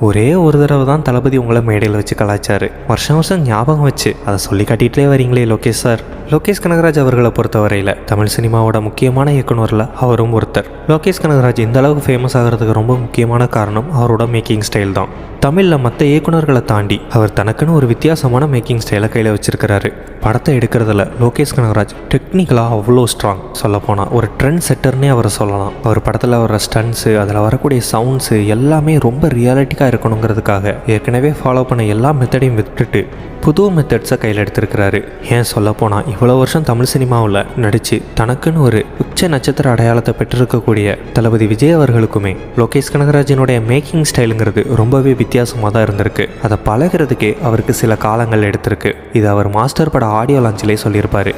ஒரே ஒரு தடவை தான் தளபதி உங்களை மேடையில் வச்சு கலாச்சாரு. வருஷம் வருஷம் ஞாபகம் வச்சு. அதை சொல்லி காட்டிகிட்டே வரீங்களே லோகேஷ் சார். லோகேஷ் கனகராஜ் அவர்களை பொறுத்தவரையில் தமிழ் சினிமாவோட முக்கியமான இயக்குனரில் அவரும் ஒருத்தர். லோகேஷ் கனகராஜ் இந்த அளவுக்கு ஃபேமஸ் ஆகிறதுக்கு ரொம்ப முக்கியமான காரணம் அவரோட மேக்கிங் ஸ்டைல் தான். தமிழில் மற்ற இயக்குனர்களை தாண்டி அவர் தனக்குன்னு ஒரு வித்தியாசமான மேக்கிங் ஸ்டைலை கையில் வச்சிருக்கிறாரு. படத்தை எடுக்கிறதுல லோகேஷ் கனகராஜ் டெக்னிக்கலாக அவ்வளோ ஸ்ட்ராங் சொல்லப்போனால் ஒரு ட்ரெண்ட் செட்டர்னே அவரை சொல்லலாம். அவர் படத்தில் வர ஸ்டன்ஸு அதில் வரக்கூடிய சவுண்ட்ஸு எல்லாமே ரொம்ப ரியாலிட்டிக்காக இருக்கணுங்கிறதுக்காக ஏற்கனவே ஃபாலோ பண்ண எல்லா மெத்தடையும் விட்டுட்டு புது மெத்தட்ஸை கையில் எடுத்திருக்கிறாரு. ஏன் சொல்லப்போனால் இவ்வளோ வருஷம் தமிழ் சினிமாவில் நடித்து தனக்குன்னு ஒரு உச்ச நட்சத்திர அடையாளத்தை பெற்றிருக்கக்கூடிய தளபதி விஜய் அவர்களுக்குமே லோகேஷ் கனகராஜினுடைய மேக்கிங் ஸ்டைலுங்கிறது ரொம்பவே வித்தியாசமாக தான் இருந்திருக்கு. அதை பழகிறதுக்கே அவருக்கு சில காலங்கள் எடுத்திருக்கு. இது அவர் மாஸ்டர் பட ஆடியோ லான்ச்சிலே சொல்லியிருப்பார்.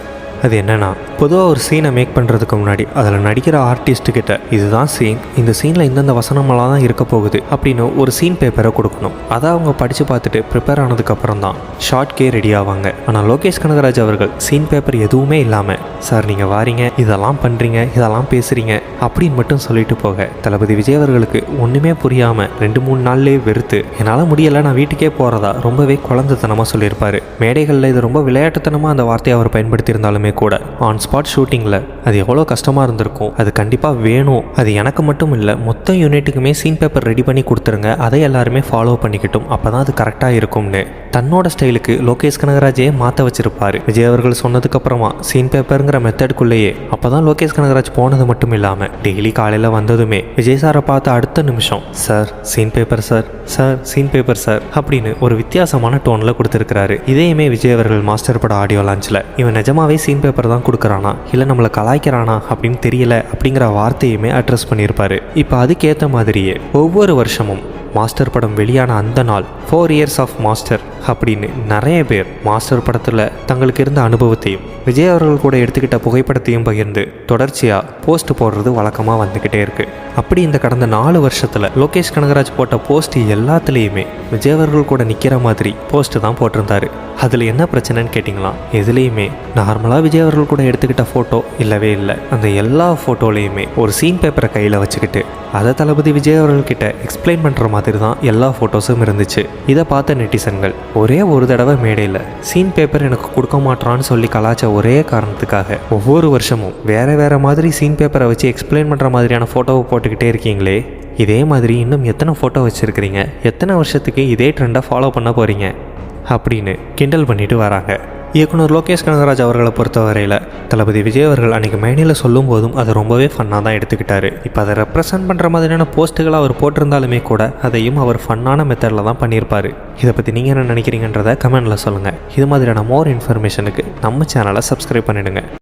அது என்னன்னா பொதுவாக ஒரு சீனை மேக் பண்ணுறதுக்கு முன்னாடி அதில் நடிக்கிற ஆர்டிஸ்ட் கிட்ட இதுதான் சீன் இந்த சீனில் இந்தந்த வசனமெல்லாம் தான் இருக்க போகுது அப்படின்னு ஒரு சீன் பேப்பரை கொடுக்கணும். அதை அவங்க படித்து பார்த்துட்டு ப்ரிப்பேர் ஆனதுக்கப்புறம் தான் ஷார்ட்கே ரெடி ஆவாங்க. ஆனால் லோகேஷ் கனகராஜ் அவர்கள் சீன் பேப்பர் எதுவுமே இல்லாமல் சார் நீங்கள் வாரீங்க இதெல்லாம் பண்ணுறீங்க இதெல்லாம் பேசுகிறீங்க அப்படின்னு மட்டும் சொல்லிட்டு போக தளபதி விஜய் அவர்களுக்கு ஒன்றுமே புரியாமல் ரெண்டு மூணு நாள்லேயே வெறுத்து என்னால் முடியலை நான் வீட்டுக்கே போகிறதா ரொம்பவே குழந்தைத்தனமாக சொல்லியிருப்பார். மேடைகளில் இது ரொம்ப விளையாட்டுத்தனமாக அந்த வார்த்தையை அவர் பயன்படுத்தியிருந்தாலுமே கூட. ஆன் ஸ்பாட் ஷூட்டிங்கில் அது எவ்வளோ கஷ்டமாக இருந்திருக்கும். அது கண்டிப்பாக வேணும். அது எனக்கு மட்டும் இல்லை மொத்த யூனிட்டுக்குமே சீன் பேப்பர் ரெடி பண்ணி கொடுத்துருங்க. அதை எல்லாருமே ஃபாலோ பண்ணிக்கிட்டும். அப்போ தான் அது கரெக்டாக இருக்கும்னு. தன்னோட ஸ்டைலுக்கு லோகேஷ் கனகராஜே மாற்ற வச்சிருப்பாரு. விஜய் அவர்கள் சொன்னதுக்கப்புறமா சீன் பேப்பருங்கிற மெத்தடுக்குள்ளேயே அப்போ தான் லோகேஷ் கனகராஜ் போனது மட்டும் இல்லாமல் டெய்லி காலையில் வந்ததுமே விஜய் சாரை பார்த்த அடுத்த நிமிஷம் sir scene paper sir sir scene paper sir அப்படின்னு ஒரு வித்தியாசமான டோனில் கொடுத்துருக்கிறாரு. இதையுமே விஜய் அவர்கள் மாஸ்டர் பட ஆடியோ லான்ச்சில் இவன் நிஜமாவே சீன் பேப்பர் தான் கொடுக்குறானா? இல்லை நம்மளை கலாய்க்கிறானா அப்படின்னு தெரியல அப்படிங்கிற வார்த்தையுமே அட்ரஸ் பண்ணியிருப்பாரு. இப்போ அதுக்கேற்ற மாதிரியே ஒவ்வொரு வருஷமும் மாஸ்டர் படம் வெளியான அந்த நாள் ஃபோர் இயர்ஸ் ஆஃப் மாஸ்டர் அப்படின்னு நிறைய பேர் மாஸ்டர் படத்தில் தங்களுக்கு இருந்த அனுபவத்தையும் விஜய் அவர்கள் கூட எடுத்துக்கிட்ட புகைப்படத்தையும் பகிர்ந்து தொடர்ச்சியாக போஸ்ட் போடுறது வழக்கமாக வந்துக்கிட்டே இருக்குது அப்படி இந்த கடந்த நாலு வருஷத்தில் லோகேஷ் கனகராஜ் போட்ட போஸ்ட் எல்லாத்துலேயுமே விஜய் அவர்கள் கூட நிற்கிற மாதிரி போஸ்ட் தான் போட்டிருந்தாரு. அதில் என்ன பிரச்சனைன்னு கேட்டிங்களா? எதுலேயுமே. நார்மலாக விஜய் அவர்கள் கூட எடுத்துக்கிட்ட ஃபோட்டோ இல்லவே இல்லை. அந்த எல்லா ஃபோட்டோலையுமே ஒரு சீன் பேப்பரை கையில் வச்சுக்கிட்டு அதை தளபதி விஜய் அவர்கள்கிட்ட எக்ஸ்பிளைன் பண்ணுற மாதிரி தான் எல்லா ஃபோட்டோஸும் இருந்துச்சு. இதை பார்த்த நெட்டிசன்கள் ஒரே ஒரு தடவை மேடையில் சீன் பேப்பர் எனக்கு கொடுக்க மாட்டான்னு சொல்லி கலாச்ச ஒரே காரணத்துக்காக. ஒவ்வொரு வருஷமும் வேற வேற மாதிரி சீன் பேப்பரை வச்சு எக்ஸ்பிளைன் பண்ணுற மாதிரியான ஃபோட்டோவை போட்டுக்கிட்டே இருக்கீங்களே? இதே மாதிரி இன்னும் எத்தனை ஃபோட்டோ வச்சுருக்கிறீங்க? எத்தனை வருஷத்துக்கு இதே ட்ரெண்டை ஃபாலோ பண்ண போகிறீங்க அப்படின்னு கிண்டல் பண்ணிட்டு வராங்க. இயக்குனர் லோகேஷ் கனகராஜ் அவர்களை பொறுத்தவரையில் தளபதி விஜய் அவர்கள் அன்றைக்கி மேனியில் சொல்லும் போதும் அதை ரொம்பவே ஃபன்னாக தான் எடுத்துக்கிட்டாரு. இப்போ அதை ரெப்ரசன்ட் பண்ணுற மாதிரியான போஸ்ட்டுகளை அவர் போட்டிருந்தாலுமே கூட அதையும் அவர் ஃபன்னான மெத்தடில் தான் பண்ணியிருப்பார். இதை பற்றி நீங்கள் என்ன நினைக்கிறீங்கன்றதை கமெண்டில் சொல்லுங்கள் இது மாதிரியான மோர் இன்ஃபர்மேஷனுக்கு நம்ம சேனலை சப்ஸ்கிரைப் பண்ணிவிடுங்க